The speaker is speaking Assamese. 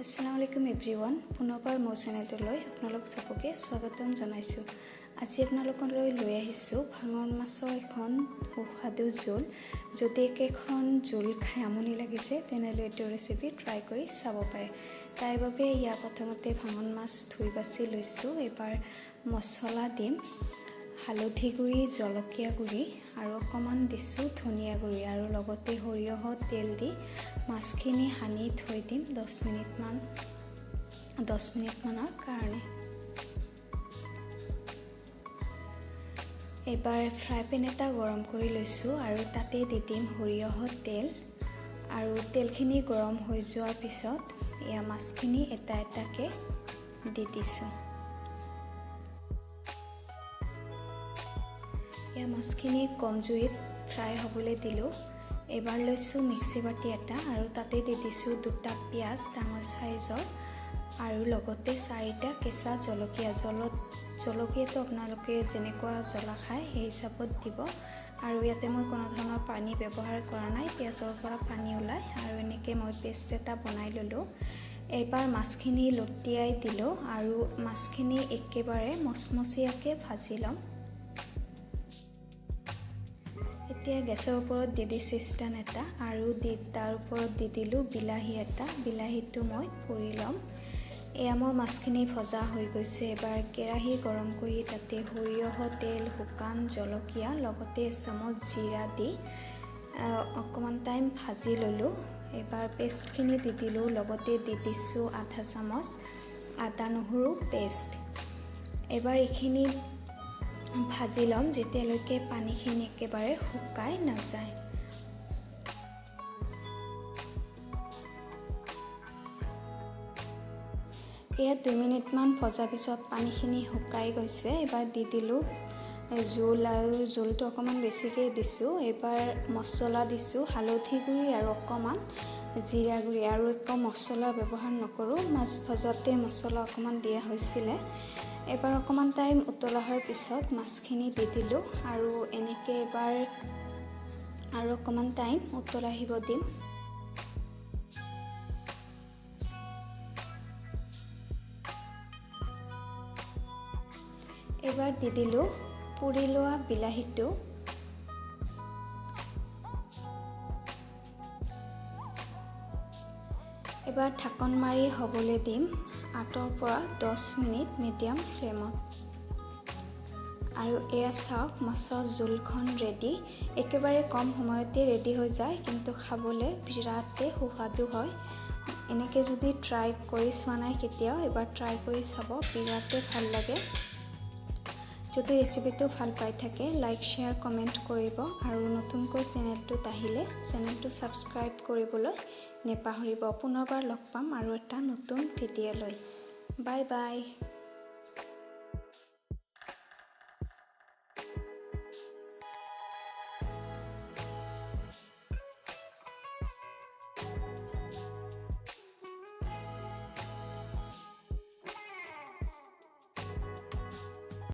আসসালামু আলাইকুম এভৰিৱান পুনৰবাৰ মোৰ চেনেলটোলৈ আপোনালোক চবকে স্বাগতম জনাইছোঁ আজি আপোনালোকলৈ লৈ আহিছোঁ ভাঙন মাছৰ এখন সুস্বাদু জোল যদি একেখন জোল খাই আমনি লাগিছে তেনেহ'লে এইটো ৰেচিপি ট্ৰাই কৰি চাব পাৰে তাৰ বাবে ইয়াৰ প্ৰথমতে ভাঙন মাছ ধুই বাছি লৈছোঁ এইবাৰ মছলা দিম হালধি গুড়ি জলকীয়া গুড়ি আৰু অকণমান দিছোঁ ধনিয়া গুড়ি আৰু লগতে সৰিয়হৰ তেল দি মাছখিনি সানি থৈ দিম দহ মিনিটমান দহ মিনিটমানৰ কাৰণে। এইবাৰ ফ্ৰাই পেন এটা গৰম কৰি লৈছোঁ আৰু তাতে দি দিম সৰিয়হৰ তেল আৰু তেলখিনি গৰম হৈ যোৱাৰ পিছত এয়া মাছখিনি এটা এটাকৈ দি দিছোঁ। এয়া মাছখিনি কম জুইত ফ্ৰাই হ'বলৈ দিলোঁ। এইবাৰ লৈছোঁ মিক্সি বাতি এটা আৰু তাতে দি দিছোঁ দুটা পিঁয়াজ ডাঙৰ চাইজৰ আৰু লগতে চাৰিটা কেঁচা জলকীয়া। জলত জলকীয়াটো আপোনালোকে যেনেকুৱা জ্বলা খায় সেই হিচাপত দিব। আৰু ইয়াতে মই কোনো ধৰণৰ পানী ব্যৱহাৰ কৰা নাই, পিঁয়াজৰ পৰা পানী ওলায় আৰু এনেকৈ মই পেষ্ট এটা বনাই ল'লোঁ। এইবাৰ মাছখিনি লটিয়াই দিলোঁ আৰু মাছখিনি একেবাৰে মচমচীয়াকৈ ভাজি ল'ম। এতিয়া গেছৰ ওপৰত দি দিছোঁ ষ্টেণ্ড এটা আৰু দি তাৰ ওপৰত দি দিলোঁ বিলাহী এটা। বিলাহীটো মই পুৰি ল'ম। এয়া মোৰ মাছখিনি ভজা হৈ গৈছে। এবাৰ কেৰাহী গৰম কৰি তাতে সৰিয়হ তেল শুকান জলকীয়া লগতে এচামুচ জিৰা দি অকণমান টাইম ভাজি ল'লোঁ। এইবাৰ পেষ্টখিনি দি দিলোঁ লগতে দি দিছোঁ আধা চামুচ আদা নহৰু পেষ্ট। এইবাৰ এইখিনি ভাজি ল'ম যেতিয়ালৈকে পানীখিনি একেবাৰে শুকাই নাযায়। এয়া দুই মিনিটমান ভজাৰ পিছত পানীখিনি শুকাই গৈছে। এইবাৰ দি দিলোঁ। জোল আৰু জোলটো অকণমান বেছিকৈ দিছোঁ। এইবাৰ মছলা দিছোঁ হালধি গুড়ি আৰু অকণমান জিৰা গুড়ি। আৰু একো মছলা ব্যৱহাৰ নকৰোঁ মাছ ভজাতে মছলা অকণমান দিয়া হৈছিলে। এবাৰ অকণমান টাইম উতল অহাৰ পিছত মাছখিনি দি দিলোঁ আৰু এনেকৈ এবাৰ আৰু অকণমান টাইম উতল আহিব দিম। এইবাৰ দি দিলোঁ পুৰি লোৱা বিলাহীটো। এবাৰ ঢাকন মাৰি হ'বলৈ দিম আঠৰ পৰা দহ মিনিট মিডিয়াম ফ্লেমত। আৰু এয়া চাওক মাছৰ জোলখন ৰেডি একেবাৰে কম সময়তে ৰেডি হৈ যায় কিন্তু খাবলৈ বিৰাটেই সুস্বাদু হয়। এনেকৈ যদি ট্ৰাই কৰি চোৱা নাই কেতিয়াও এবাৰ ট্ৰাই কৰি চাব বিৰাটেই ভাল লাগে। যদি ৰেচিপিটো ভালো পাই থাকে লাইক শ্বেয়াৰ কমেণ্ট কৰিব। আৰু নতুনকৈ চেনেলটোত আহিলে চেনেলটো ছাবস্ক্ৰাইব কৰিবলৈ নেপাহৰিব। পুনৰবাৰ লগ পাম আৰু এটা নতুন ভিডিঅ' লৈ। Bye bye